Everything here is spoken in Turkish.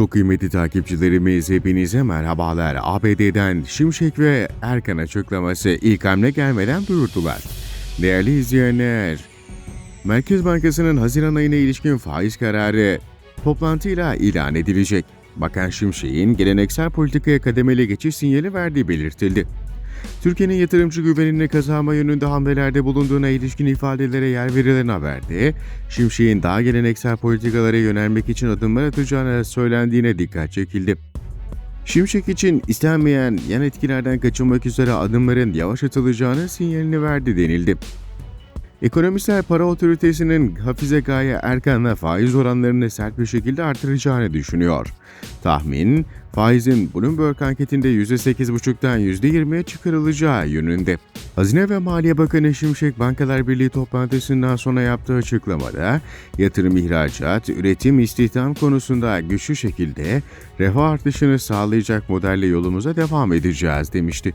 Çok kıymetli takipçilerimiz hepinize merhabalar. ABD'den Şimşek ve Erkan açıklaması ilk hamle gelmeden duyurdular. Değerli izleyenler, Merkez Bankası'nın Haziran ayına ilişkin faiz kararı toplantıyla ilan edilecek. Bakan Şimşek'in geleneksel politikaya kademeli geçiş sinyali verdiği belirtildi. Türkiye'nin yatırımcı güvenini kazanma yönünde hamlelerde bulunduğuna ilişkin ifadelere yer verilen haberde, Şimşek'in daha geleneksel politikalara yönelmek için adımlar atacağına söylendiğine dikkat çekildi. Şimşek için istenmeyen yan etkilerden kaçınmak üzere adımların yavaş atılacağını sinyalini verdi denildi. Ekonomistler para otoritesinin Hafize Gaye Erkan'la faiz oranlarını sert bir şekilde artıracağını düşünüyor. Tahmin, faizin Bloomberg anketinde %8,5'tan %20'ye çıkarılacağı yönünde. Hazine ve Maliye Bakanı Şimşek Bankalar Birliği toplantısından sonra yaptığı açıklamada yatırım ihracat, üretim istihdam konusunda güçlü şekilde refah artışını sağlayacak modelle yolumuza devam edeceğiz demişti.